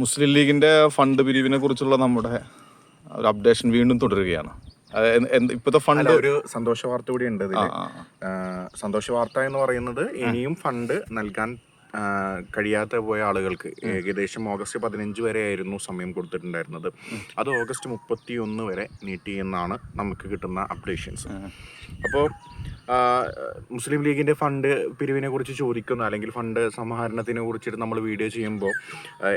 മുസ്ലിം ലീഗിന്റെ ഫണ്ട് പിരിവിനെ കുറിച്ചുള്ള നമ്മുടെ ഒരു അപ്ഡേഷൻ വീണ്ടും തുടരുകയാണ്. ഇപ്പോഴത്തെ ഫണ്ട് ഒരു സന്തോഷ വാർത്ത കൂടി ഉണ്ട് സന്തോഷ വാർത്ത എന്ന് പറയുന്നത് ഇനിയും ഫണ്ട് നൽകാൻ കഴിയാത്ത കഴിയാതെ പോയ ആളുകൾക്ക് ഏകദേശം ഓഗസ്റ്റ് പതിനഞ്ച് വരെ ആയിരുന്നു സമയം കൊടുത്തിട്ടുണ്ടായിരുന്നത്. അത് ഓഗസ്റ്റ് മുപ്പത്തി ഒന്ന് വരെ നീട്ടി എന്നാണ് നമുക്ക് കിട്ടുന്ന അപ്ഡേഷൻസ് അപ്പോൾ മുസ്ലിം ലീഗിന്റെ ഫണ്ട് പിരിവിനെ കുറിച്ച് ചോദിക്കുന്ന. അല്ലെങ്കിൽ ഫണ്ട് സമാഹരണത്തിനെ കുറിച്ചിട്ട് നമ്മൾ വീഡിയോ ചെയ്യുമ്പോൾ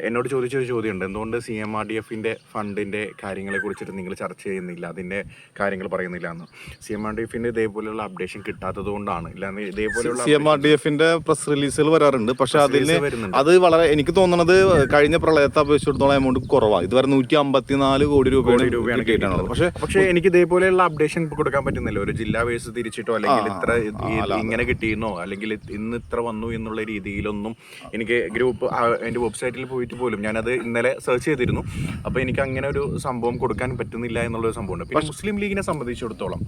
എന്നോട് ചോദിച്ചൊരു ചോദ്യമുണ്ട്. എന്തുകൊണ്ട് സി എം ആർ ഡി എഫിന്റെ ഫണ്ടിന്റെ കാര്യങ്ങളെ കുറിച്ചിട്ട് നിങ്ങൾ ചർച്ച ചെയ്യുന്നില്ല? അതിന്റെ കാര്യങ്ങൾ പറയുന്നില്ല എന്ന്. സി എം ആർ ഡി എഫിന്റെ ഇതേപോലെയുള്ള അപ്ഡേഷൻ കിട്ടാത്തത് കൊണ്ടാണ്. ഇല്ലാന്ന് ഇതേപോലെയുള്ള സി എം ആർ ഡി എഫിന്റെ പ്രസ് റിലീസുകൾ വരാറുണ്ട്. പക്ഷേ അതിന് അത് വളരെ എനിക്ക് തോന്നുന്നത് കഴിഞ്ഞ പ്രളയത്തെ അപേക്ഷിച്ചിടത്തോളം എമൗണ്ട് കുറവാണ്. ഇതുവരെ നൂറ്റി അമ്പത്തിനാല് കോടി രൂപയാണ് രൂപയാണ് കിട്ടിയിട്ടുള്ളത് പക്ഷേ പക്ഷേ എനിക്ക് ഇതേപോലെയുള്ള അപ്ഡേഷൻ കൊടുക്കാൻ പറ്റുന്നില്ല. ഒരു ജില്ലാ ബേസ് തിരിച്ചിട്ടോ അല്ലെങ്കിൽ ഇത്ര ഇങ്ങനെ കിട്ടിയെന്നോ അല്ലെങ്കിൽ ഇന്ന് ഇത്ര വന്നു എന്നുള്ള രീതിയിലൊന്നും എനിക്ക് ഗ്രൂപ്പ് എന്റെ വെബ്സൈറ്റിൽ പോയിട്ട് പോലും ഞാനത് ഇന്നലെ സെർച്ച് ചെയ്തിരുന്നു. അപ്പൊ എനിക്ക് അങ്ങനെ ഒരു സംഭവം കൊടുക്കാൻ പറ്റുന്നില്ല എന്നുള്ളൊരു സംഭവമുണ്ട്. പിന്നെ മുസ്ലിം ലീഗിനെ സംബന്ധിച്ചിടത്തോളം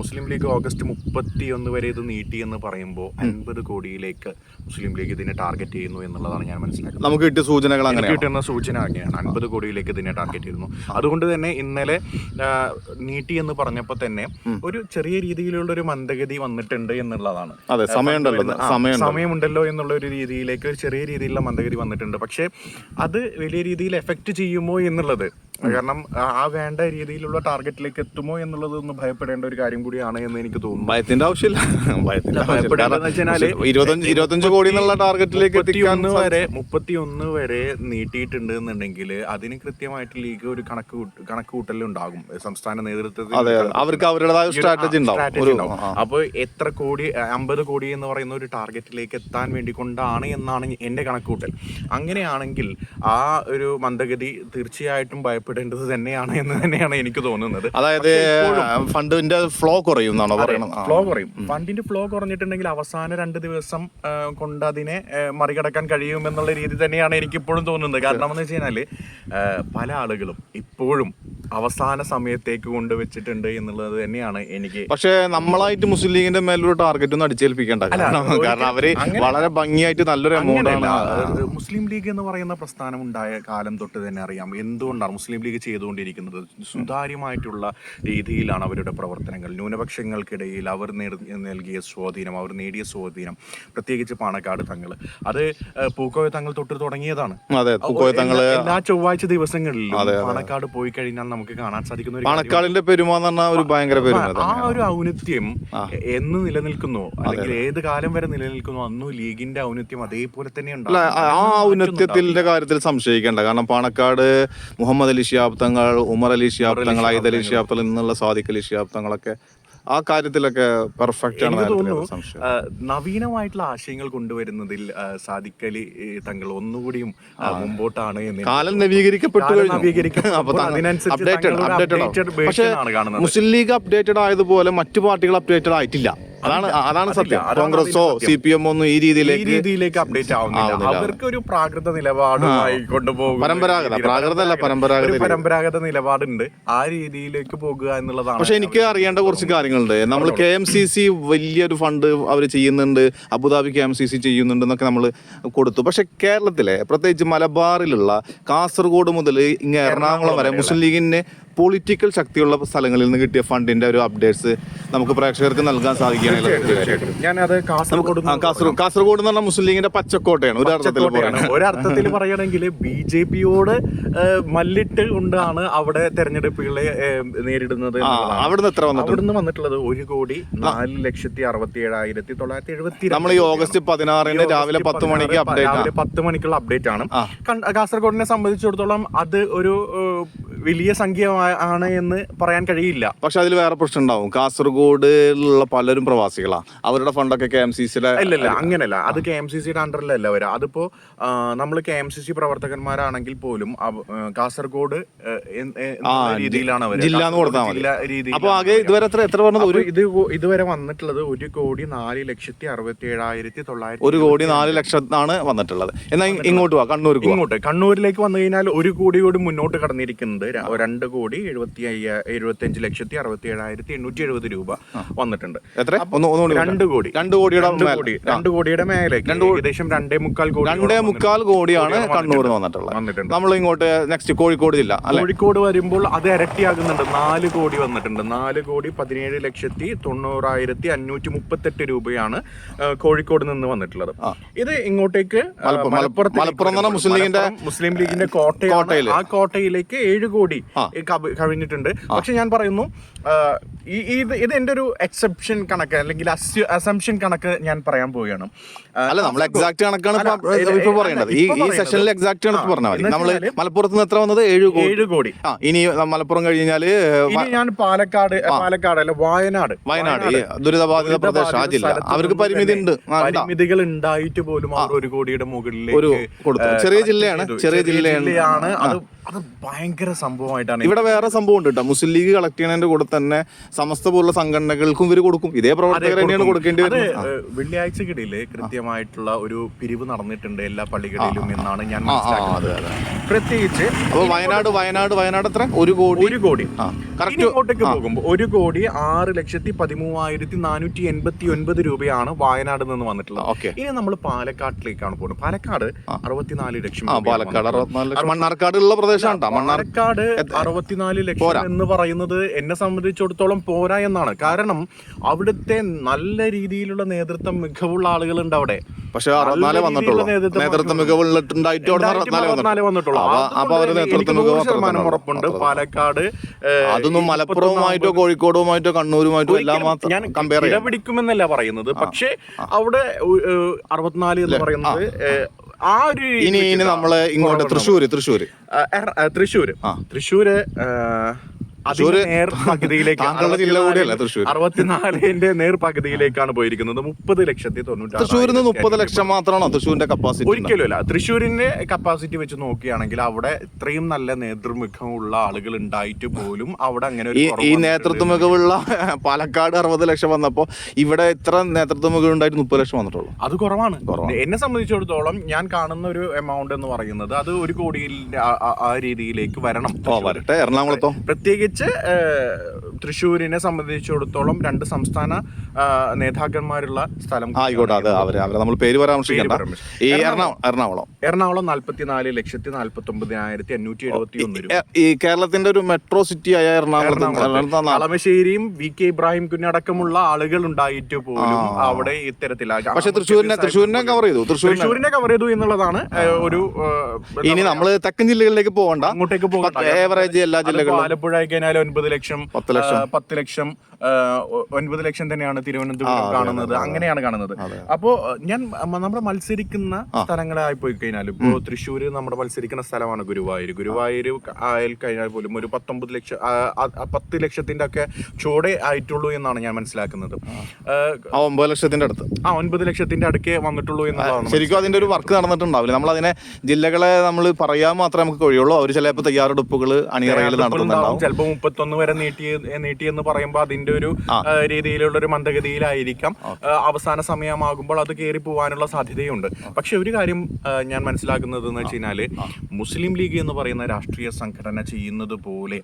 മുസ്ലിം ലീഗ് ഓഗസ്റ്റ് മുപ്പത്തി ഒന്ന് വരെ ഇത് നീട്ടി എന്ന് പറയുമ്പോൾ അൻപത് കോടിയിലേക്ക് മുസ്ലിം ലീഗ് ഇതിനെ ടാർഗറ്റ് ചെയ്യുന്നു എന്നുള്ളതാണ് ഞാൻ മനസ്സിലാക്കുന്നത്. നമുക്ക് കിട്ടിയ സൂചനകൾ കിട്ടുന്ന സൂചന അങ്ങനെയാണ്. അൻപത് കോടിയിലേക്ക് ഇതിനെ ടാർഗറ്റ് ചെയ്യുന്നു. അതുകൊണ്ട് തന്നെ ഇന്നലെ നീട്ടി എന്ന് പറഞ്ഞപ്പോൾ തന്നെ ഒരു ചെറിയ രീതിയിലുള്ള ഒരു മന്ദഗതി വന്നിട്ടുണ്ട് എന്നുള്ളതാണ്. അതെ സമയമുണ്ടല്ലോ സമയമുണ്ടല്ലോ. എന്നുള്ള ഒരു രീതിയിലേക്ക് ഒരു ചെറിയ രീതിയിലുള്ള മന്ദഗതി വന്നിട്ടുണ്ട്. പക്ഷേ അത് വലിയ രീതിയിൽ എഫക്റ്റ് ചെയ്യുമോ എന്നുള്ളത് കാരണം ആ- വേണ്ട രീതിയിലുള്ള ടാർഗറ്റിലേക്ക് എത്തുമോ എന്നുള്ളത് ഒന്ന് ഭയപ്പെടേണ്ട ഒരു കാര്യം കൂടിയാണ് എന്ന് എനിക്ക് തോന്നുന്നു. ഭയത്തിന്റെ ആവശ്യമില്ല. ഇരുപത്തഞ്ച് കോടി എന്നുള്ള ടാർഗറ്റിലേക്ക് എത്തിക്കാൻ മുപ്പത്തിയൊന്ന് വരെ മുപ്പത്തിയൊന്ന് വരെ നീട്ടിയിട്ടുണ്ട് എന്നുണ്ടെങ്കിൽ അതിന് കൃത്യമായിട്ട് ലീഗ് ഒരു കണക്ക് കണക്ക് കൂട്ടലുണ്ടാകും സംസ്ഥാന നേതൃത്വത്തിൽ. അവർക്ക് അവരുടേതായ സ്ട്രാറ്റജി ഉണ്ടാവും. അപ്പോൾ അപ്പൊ എത്ര കോടി അമ്പത് കോടി എന്ന് പറയുന്ന ഒരു ടാർഗറ്റിലേക്ക് എത്താൻ വേണ്ടി കൊണ്ടാണ് എന്നാണ് എന്റെ കണക്കുകൂട്ടൽ അങ്ങനെയാണെങ്കിൽ ആ ഒരു മന്ദഗതി തീർച്ചയായിട്ടും ഭയപ്പെടേണ്ടത് തന്നെയാണ് എന്ന് തന്നെയാണ് എനിക്ക് തോന്നുന്നത്. അതായത് ഫണ്ടിന്റെ ഫ്ലോ കുറയും എന്നാണോ ഫ്ലോ കുറയും. ഫണ്ടിന്റെ ഫ്ലോ കുറഞ്ഞിട്ടുണ്ടെങ്കിൽ അവസാന രണ്ട് ദിവസം കൊണ്ട് അതിനെ മറികടക്കാൻ കഴിയുമെന്നുള്ള രീതി തന്നെയാണ് എനിക്ക് ഇപ്പോഴും തോന്നുന്നത്. കാരണം എന്ന് വെച്ച് കഴിഞ്ഞാൽ പല ആളുകളും ഇപ്പോഴും അവസാന സമയത്തേക്ക് കൊണ്ടുവച്ചിട്ടുണ്ട് എന്നുള്ളത് തന്നെയാണ് എനിക്ക് പക്ഷേ നമ്മളായിട്ട് മുസ്ലിം ലീഗിന്റെ മേലൊരു ടാർഗറ്റ് ഒന്നും അടിച്ചേൽപ്പിക്കേണ്ട കാരണം കാരണം അവർ വളരെ ഭംഗിയായിട്ട് നല്ലൊരു എമൗണ്ട് ആണ്. മുസ്ലിം ലീഗ് എന്ന് പറയുന്ന പ്രസ്ഥാനം ഉണ്ടായ കാലം തൊട്ട് തന്നെ അറിയാം. എന്തുകൊണ്ടാണ് മുസ്ലിം ലീഗ് ചെയ്തുകൊണ്ടിരിക്കുന്നത്? സുതാര്യമായിട്ടുള്ള രീതിയിലാണ് അവരുടെ പ്രവർത്തനങ്ങൾ. ന്യൂനപക്ഷങ്ങൾക്കിടയിൽ അവർ നൽകിയ സ്വാധീനം അവർ നേടിയ സ്വാധീനം പ്രത്യേകിച്ച് പാണക്കാട് തങ്ങൾ അത് പൂക്കോയ തങ്ങൾ തൊട്ട് തുടങ്ങിയതാണ്. അതെ പൂക്കോയ എല്ലാ ചൊവ്വാഴ്ച ദിവസങ്ങളിലും പാണക്കാട് പോയി കഴിഞ്ഞാൽ നമുക്ക് കാണാൻ സാധിക്കുന്ന കാര്യം- പെരുമ എന്ന് പറഞ്ഞാൽ ഒരു ഭയങ്കര പെരുമ ആ- ഒരു ഔന്നത്യം എന്ന് നിലനിൽക്കുന്നു. അല്ലെങ്കിൽ ഏത് കാലം വരെ നിലനിൽക്കുന്നു അന്നും ലീഗിന്റെ ഔന്നത്യം അതേപോലെ തന്നെ ഉണ്ട് ഉണ്ടാവും ആ- ഔന്നത്യത്തിന്റെ കാര്യത്തിൽ സംശയിക്കേണ്ട. കാരണം പാണക്കാട് മുഹമ്മദ് അലി ഷിയാബ്ദങ്ങൾ ഉമർ അലി ഷിയാബ്ദങ്ങൾ ഐദ് അലി ഷിയാബ്ദങ്ങൾ എന്നുള്ള സാദിഖ് അലി ഷിയാബ് തങ്ങളൊക്കെ ആ കാര്യത്തിലൊക്കെ പെർഫെക്റ്റ് ആണ് നവീനമായിട്ടുള്ള ആശയങ്ങൾ കൊണ്ടുവരുന്നതിൽ ഏ, തങ്ങൾ ഒന്നുകൂടിയും മുമ്പോട്ടാണ് എന്ന് കാലം നവീകരിക്കപ്പെട്ടു അതിനനുസരിച്ച്. മുസ്ലിം ലീഗ് അപ്ഡേറ്റഡ് ആയതുപോലെ മറ്റു പാർട്ടികൾ അപ്ഡേറ്റഡ് ആയിട്ടില്ല. അതാണ് അതാണ് സത്യം. കോൺഗ്രസോ സി പി എം ഒന്നും ഈ രീതിയിലേക്ക് രീതിയിലേക്ക് അപ്ഡേറ്റ് ആവുന്നില്ല. അവർക്ക് ഒരു പ്രാകൃത നിലപാടുമായി കൊണ്ടുപോകും. പരമ്പരാഗത, പ്രാകൃത അല്ല, പരമ്പരാഗത. പരമ്പരാഗത നിലപാടുണ്ട്. ആ രീതിയിലേക്ക് പോകുക എന്നുള്ളതാണ് പക്ഷെ എനിക്ക് അറിയേണ്ട കുറച്ച് കാര്യങ്ങളുണ്ട്. നമ്മൾ കെ എം സി സി വലിയൊരു ഫണ്ട് അവർ ചെയ്യുന്നുണ്ട്. Abu Dhabi K M C C ചെയ്യുന്നുണ്ട് എന്നൊക്കെ നമ്മൾ കൊടുത്തു. പക്ഷെ കേരളത്തിലെ പ്രത്യേകിച്ച് മലബാറിലുള്ള കാസർഗോഡ് മുതൽ ഇങ്ങ് എറണാകുളം വരെ മുസ്ലിം ലീഗിന് പൊളിറ്റിക്കൽ ശക്തിയുള്ള സ്ഥലങ്ങളിൽ നിന്ന് കിട്ടിയ ഫണ്ടിന്റെ ഒരു അപ്ഡേറ്റ്സ് നമുക്ക് പ്രേക്ഷകർക്ക് നൽകാൻ സാധിക്കുകയാണെങ്കിൽ കാസർഗോഡ് കാസർഗോഡ് കാസർഗോഡ് എന്ന് പറഞ്ഞാൽ മുസ്ലിം ലീഗിന്റെ പച്ചക്കോട്ടയാണ് ഒരു അർത്ഥത്തിൽ പറയുന്നത് ഒരർത്ഥത്തിൽ പറയുകയാണെങ്കിൽ ബി ജെ പിയോട് മല്ലിട്ട് കൊണ്ടാണ് അവിടെ തെരഞ്ഞെടുപ്പുകളെ നേരിടുന്നത് അവിടെ നിന്ന് അവിടുന്ന് എത്ര വന്നിട്ടുണ്ട് അവിടുന്ന് വന്നിട്ടുള്ളത് ഒരു കോടി നാല് ലക്ഷത്തി അറുപത്തി ഏഴായിരത്തി തൊള്ളായിരത്തി എഴുപത്തി നമ്മൾ ഈ ഓഗസ്റ്റ് പതിനാറിന് രാവിലെ പത്ത് മണിക്ക് അപ്ഡേറ്റ് രാവിലെ പത്ത് മണിക്കുള്ള അപ്ഡേറ്റ് ആണ്. കാസർഗോഡിനെ സംബന്ധിച്ചിടത്തോളം അത് ഒരു വലിയ സംഖ്യ ആണ് എന്ന് പറയാൻ കഴിയില്ല. പക്ഷെ അതിൽ വേറെ പ്രശ്നം ഉണ്ടാവും. ഉള്ള പലരും പ്രവാസികളാണ് അവരുടെ ഫണ്ടൊക്കെ കെ എം സി സിയുടെ ഇല്ല അങ്ങനെയല്ല. അങ്ങനല്ല അത് കെ എം സി സിയുടെ അണ്ടറിലല്ല വരാം. അതിപ്പോ നമ്മൾ കെ എം സി സി പ്രവർത്തകന്മാരാണെങ്കിൽ പോലും കാസർഗോഡ് രീതിയിലാണ് അവർ. ജില്ല അപ്പൊ ആകെ ഇതുവരെ എത്ര എത്ര പറഞ്ഞത് ഒരു ഇത് ഇതുവരെ വന്നിട്ടുള്ളത് ഒരു കോടി നാല് ലക്ഷത്തി അറുപത്തി ഏഴായിരത്തി തൊള്ളായിരത്തി ഒരു കോടി നാല് ലക്ഷത്താണ് വന്നിട്ടുള്ളത്. എന്നാൽ ഇങ്ങോട്ട് വാ കണ്ണൂർ ഇങ്ങോട്ട്. കണ്ണൂരിലേക്ക് വന്നു കഴിഞ്ഞാൽ ഒരു കോടി കൂടി മുന്നോട്ട് കടന്നിരിക്കുന്നത് ര- രണ്ട് കോടി എഴുപത്തി അയ്യ എഴുപത്തി അഞ്ച് ലക്ഷത്തി അറുപത്തി ഏഴായിരത്തി എണ്ണൂറ്റി എഴുപത് രൂപ വന്നിട്ടുണ്ട്. എത്ര. രണ്ട് കോടി. രണ്ട് കോടിയുടെ കോടി. രണ്ട് കോടിയുടെ മേലേക്ക്. ഏകദേശം രണ്ടേ മുക്കാൽ കോടി രണ്ടേ മുക്കാൽ കോടിയാണ് കണ്ണൂർ വന്നിട്ടുള്ളത്. വന്നിട്ടുണ്ട്. നമ്മൾ ഇങ്ങോട്ട് നെക്സ്റ്റ് കോഴിക്കോട് ജില്ല കോഴിക്കോട് വരുമ്പോൾ അത് ഇരട്ടിയാകുന്നുണ്ട്. നാല് കോടി വന്നിട്ടുണ്ട്. നാല് കോടി പതിനേഴ് ലക്ഷത്തി തൊണ്ണൂറായിരത്തി അഞ്ഞൂറ്റി മുപ്പത്തെട്ട് രൂപയാണ് കോഴിക്കോട് നിന്ന് വന്നിട്ടുള്ളത്. ഇത് ഇങ്ങോട്ടേക്ക് മലപ്പുറം- മുസ്ലിം ലീഗിന്റെ- മുസ്ലിം ലീഗിന്റെ കോട്ടയാണ്. ആ കോട്ടയിലേക്ക് ഏഴ് കോടി കവ- കവിഞ്ഞിട്ടുണ്ട്. പക്ഷെ ഞാൻ പറയുന്നു ഈ ഇത് ഇത് എന്റെ ഒരു എക്സെപ്ഷൻ കണക്ക് അല്ലെങ്കിൽ അസംഷൻ കണക്ക് ഞാൻ പറയാൻ പോവുകയാണ്. അല്ല നമ്മൾ എക്സാക്ട് കണക്കാണ് ഇപ്പൊ- പറയേണ്ടത്. ഈ ഈ സെഷനിൽ എക്സാക്ട് കണക്ക് പറഞ്ഞാൽ മതി. നമ്മൾ മലപ്പുറത്ത് നിന്ന് എത്ര വന്നത്? ഏഴ് കോടി. ഏഴ് കോടി. ആ ഇനി മലപ്പുറം കഴിഞ്ഞാൽ ഞാൻ പാലക്കാട് പാലക്കാട് അല്ല വയനാട്. വയനാട്. ദുരിതബാധിത പ്രദേശം ആ ജില്ല. അവർക്ക് പരിമിതി ഉണ്ട്. പരിമിതികൾ ഉണ്ടായിട്ട് പോലും അവർ ഒരു കോടിയുടെ മുകളിൽ ഒരു കൊടുത്തു. ചെറിയ ജില്ലയാണ്. ചെറിയ ജില്ലയാണ്. ജില്ലയാണ്. അത് അത് ഭയങ്കര സംഭവമായിട്ടാണ് ഇവിടെ വേറെ സംഭവം ഉണ്ട് കേട്ടോ. മുസ്ലിം ലീഗ് കളക്ട് ചെയ്യുന്നതിന്റെ കൂടെ തന്നെ സമസ്ത പോലുള്ള സംഘടനകൾക്കും ഇവർ കൊടുക്കും. ഇതേ പ്രവർത്തകർ തന്നെയാണ് കൊടുക്കേണ്ടി വരുന്നത്. വെള്ളിയാഴ്ചക്കിടയിൽ കൃത്യമായിട്ടുള്ള ഒരു പിരിവ് നടന്നിട്ടുണ്ട് എല്ലാ പള്ളികളിലും എന്നാണ് ഞാൻ മനസ്സിലാക്കുന്നത്. പ്രത്യേകിച്ച് വയനാട് വയനാട് വയനാട് എത്ര? ഒരു കോടി? ഒരു കോടി. ഇങ്ങോട്ടേക്ക് പോകുമ്പോൾ ഒരു കോടി ആറ് ലക്ഷത്തി പതിമൂവായിരത്തി നാനൂറ്റി എൺപത്തി ഒൻപത് രൂപയാണ് വയനാട് നിന്ന് വന്നിട്ടുള്ളത്. ഓക്കെ. ഇനി നമ്മൾ പാലക്കാട്ടിലേക്കാണ് പോകുന്നത്. പാലക്കാട് അറുപത്തിനാല് ലക്ഷം പാലക്കാട്. അറുപത്തിനാല് ലക്ഷം. മണ്ണാർക്കാട് ഉള്ള പ്രദേശമാണ് മണ്ണാർക്കാട് അറുപത്തിനാല് ലക്ഷം എന്ന് പറയുന്നത് എന്നെ സംബന്ധിച്ചിടത്തോളം പോരാ എന്നാണ്. കാരണം അവിടുത്തെ നല്ല രീതിയിലുള്ള നേതൃത്വം മികവുള്ള ആളുകളുണ്ട് അവിടെ. പക്ഷെ അറുപത്തിനാലേ വന്നിട്ടുള്ളൂ. നേതൃത്വം അവിടെ അറുപത്തിനാലേ വന്നിട്ടുള്ളൂ. അപ്പൊ- അപ്പൊ നേതൃത്വ മികവ് ശതമാനം ഉറപ്പുണ്ട്. പാലക്കാട് അതൊന്നും മലപ്പുറവുമായിട്ടോ കോഴിക്കോടുമായിട്ടോ കണ്ണൂരുമായിട്ടോ എല്ലാം ഞാൻ മാത്രം കമ്പയർ ചെയ്യാം. പിടിക്കുമെന്നല്ല പറയുന്നത്. പക്ഷേ അവിടെ അറുപത്തിനാല് എന്ന് പറയുന്നത് ആ ഒരു ഇനി ഇനി നമ്മൾ ഇങ്ങോട്ട് തൃശ്ശൂര് തൃശ്ശൂര്. തൃശ്ശൂര്. തൃശ്ശൂര് താങ്കളുടെ ജില്ല കൂടിയല്ലേ തൃശ്ശൂർ അറുപത്തിനാലിന്റെ നേർ പകുതിയിലേക്കാണ് പോയിരിക്കുന്നത്. മുപ്പത് ലക്ഷത്തി തൊണ്ണൂറ്റി തൃശ്ശൂരിൽ നിന്ന് മുപ്പത് ലക്ഷം മാത്രമാണോ തൃശ്ശൂരിന്റെ കപ്പാസിറ്റി ഒരിക്കലുമല്ല. തൃശ്ശൂരിന്റെ കപ്പാസിറ്റി വെച്ച് നോക്കുകയാണെങ്കിൽ അവിടെ ഇത്രയും നല്ല നേതൃമുഖമുള്ള ആളുകൾ ഉണ്ടായിട്ട് പോലും അവിടെ അങ്ങനെ ഈ. നേതൃത്വ മികവുള്ള പാലക്കാട് അറുപത് ലക്ഷം വന്നപ്പോ ഇവിടെ ഇത്ര നേതൃത്വ മികവ് ഉണ്ടായിട്ട് മുപ്പത് ലക്ഷം വന്നിട്ടുള്ളൂ? അത് കുറവാണ്. എന്നെ സംബന്ധിച്ചിടത്തോളം ഞാൻ കാണുന്ന ഒരു എമൗണ്ട് എന്ന് പറയുന്നത് അത് ഒരു കോടിയിൽ ആ- രീതിയിലേക്ക് വരണം. വരട്ടെ. എറണാകുളത്തോ? പ്രത്യേകിച്ച് ഏഹ്, തൃശ്ശൂരിനെ സംബന്ധിച്ചിടത്തോളം രണ്ട് സംസ്ഥാന നേതാക്കന്മാരുള്ള സ്ഥലം ആയിക്കോട്ടെ അത് അവരെ അവരെ നമ്മൾ പേര് പരാമർശിക്കണ്ട. പേര് പരാമർശിക്കണ്ട. ഈ എറണാകുളം. എറണാകുളം. നാൽപ്പത്തിനാല് ലക്ഷത്തി നാല്പത്തി ഒമ്പതിനായിരത്തി അഞ്ഞൂറ്റി എഴുപത്തി ഒന്ന് രൂപ. ഈ കേരളത്തിന്റെ ഒരു മെട്രോ സിറ്റി ആയ എറണാകുളം അളമശ്ശേരിയും കളമശ്ശേരിയും വി കെ ഇബ്രാഹിം കുഞ്ഞടക്കമുള്ള ആളുകൾ ഉണ്ടായിട്ട് പോലും അവിടെ ഇത്തരത്തിലാകാം പക്ഷെ തൃശ്ശൂരിനെ തൃശ്ശൂരിനെ കവർ ചെയ്തു. തൃശ്ശൂരിനെ കവർ ചെയ്തു എന്നുള്ളതാണ് ഒരു ഇനി നമ്മൾ തെക്കൻ ജില്ലകളിലേക്ക് പോകണ്ട. അങ്ങോട്ടേക്ക് പോകണ്ട. ഏവറേജ് എല്ലാ ജില്ലകളിലും. ആലപ്പുഴ കഴിഞ്ഞാൽ ഒൻപത് ലക്ഷം പത്ത് ലക്ഷം. പത്ത് ലക്ഷം ഒൻപത് ലക്ഷം തന്നെയാണ് തിരുവനന്തപുരം കാണുന്നത്. അങ്ങനെയാണ് കാണുന്നത്. അപ്പോ ഞാൻ നമ്മുടെ മത്സരിക്കുന്ന സ്ഥലങ്ങളായി പോയി കഴിഞ്ഞാലും ഇപ്പോ തൃശ്ശൂര് നമ്മുടെ മത്സരിക്കുന്ന സ്ഥലമാണ് ഗുരുവായൂർ ഗുരുവായൂർ ആയി കഴിഞ്ഞാൽ പോലും ഒരു പത്തൊമ്പത് ലക്ഷം പത്ത് ലക്ഷത്തിന്റെ ഒക്കെ ചോടെ ആയിട്ടുള്ളൂ എന്നാണ് ഞാൻ മനസ്സിലാക്കുന്നത്. ഒമ്പത് ലക്ഷത്തിന്റെ അടുത്ത്. ആ ഒൻപത് ലക്ഷത്തിന്റെ അടുക്കേ വന്നിട്ടുള്ളൂ എന്നാണ് ശരിക്കും അതിന്റെ ഒരു വർക്ക് നടന്നിട്ടുണ്ടാവില്ല. നമ്മൾ അതിനെ ജില്ലകളെ നമ്മൾ പറയാൻ മാത്രമേ നമുക്ക് കഴിയുള്ളൂ. അവർ ചിലപ്പോൾ തയ്യാറെടുപ്പുകൾ അണിയറയിൽ നടത്തുന്നുണ്ടാവും. ചിലപ്പോ മുപ്പത്തൊന്ന് വരെ നീട്ടി നീട്ടി എന്ന് പറയുമ്പോൾ അതിന്റെ ഒരു രീതിയിലുള്ള ഒരു മന്ദഗതിയിലായിരിക്കാം. അവസാന സമയമാകുമ്പോൾ അത് കയറി പോകാനുള്ള സാധ്യതയുണ്ട്. പക്ഷെ ഒരു കാര്യം ഞാൻ മനസ്സിലാക്കുന്നത് എന്ന് വെച്ച് കഴിഞ്ഞാൽ മുസ്ലിം ലീഗ് എന്ന് പറയുന്ന രാഷ്ട്രീയ സംഘടന ചെയ്യുന്നത് പോലെ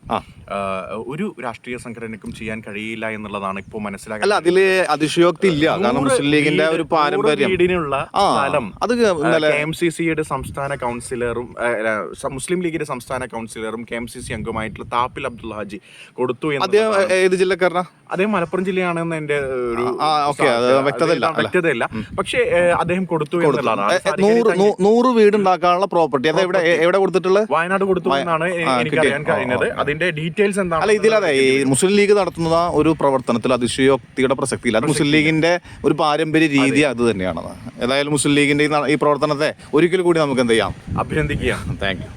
ഒരു രാഷ്ട്രീയ സംഘടനക്കും ചെയ്യാൻ കഴിയില്ല എന്നുള്ളതാണ് ഇപ്പോൾ അല്ല മനസ്സിലാക്കുന്നത് അതിൽ അതിശയോക്തി ഇല്ല. കാരണം മുസ്ലിം ലീഗിന്റെ ഒരു പാരമ്പര്യം. വീടിനുള്ള സ്ഥലം അത് കെ എം സി സിയുടെ സംസ്ഥാന കൗൺസിലറും മുസ്ലിം ലീഗിന്റെ സംസ്ഥാന കൗൺസിലറും കെ എം സി സി അംഗമായിട്ടുള്ള താപ്പിൽ അബ്ദുൽ ഹാജി. കൊടുത്തു അദ്ദേഹം. ഏത് ജില്ലക്കാരനാ? അദ്ദേഹം മലപ്പുറം ജില്ലയാണെന്ന് എന്റെ ഒരു. വ്യക്തതയില്ല, വ്യക്തതയില്ല. പക്ഷേ അദ്ദേഹം കൊടുത്തു എന്നുള്ളതാണ്. നൂറ് വീട് ഉണ്ടാക്കാനുള്ള പ്രോപ്പർട്ടി. അത് എവിടെ എവിടെ കൊടുത്തിട്ടുള്ളത് വയനാട് കൊടുത്തു എന്നാണ് എനിക്ക് അറിയാൻ കഴിഞ്ഞത്. അതിന്റെ ഡീറ്റെയിൽസ് എന്താണ്? അല്ല ഇതിലതെ മുസ്ലിം ലീഗ് നടത്തുന്ന ഒരു പ്രവർത്തനത്തിൽ അതിശയോക്തിയുടെ പ്രസക്തി ഇല്ല മുസ്ലിം ലീഗിന്റെ ഒരു പാരമ്പര്യ രീതി അത് തന്നെയാണ്. ഏതായാലും മുസ്ലിം ലീഗിന്റെ ഈ ഈ പ്രവർത്തനത്തെ ഒരിക്കൽ കൂടി നമുക്ക് എന്ത് ചെയ്യാം? അഭിനന്ദിക്കുക താങ്ക് യു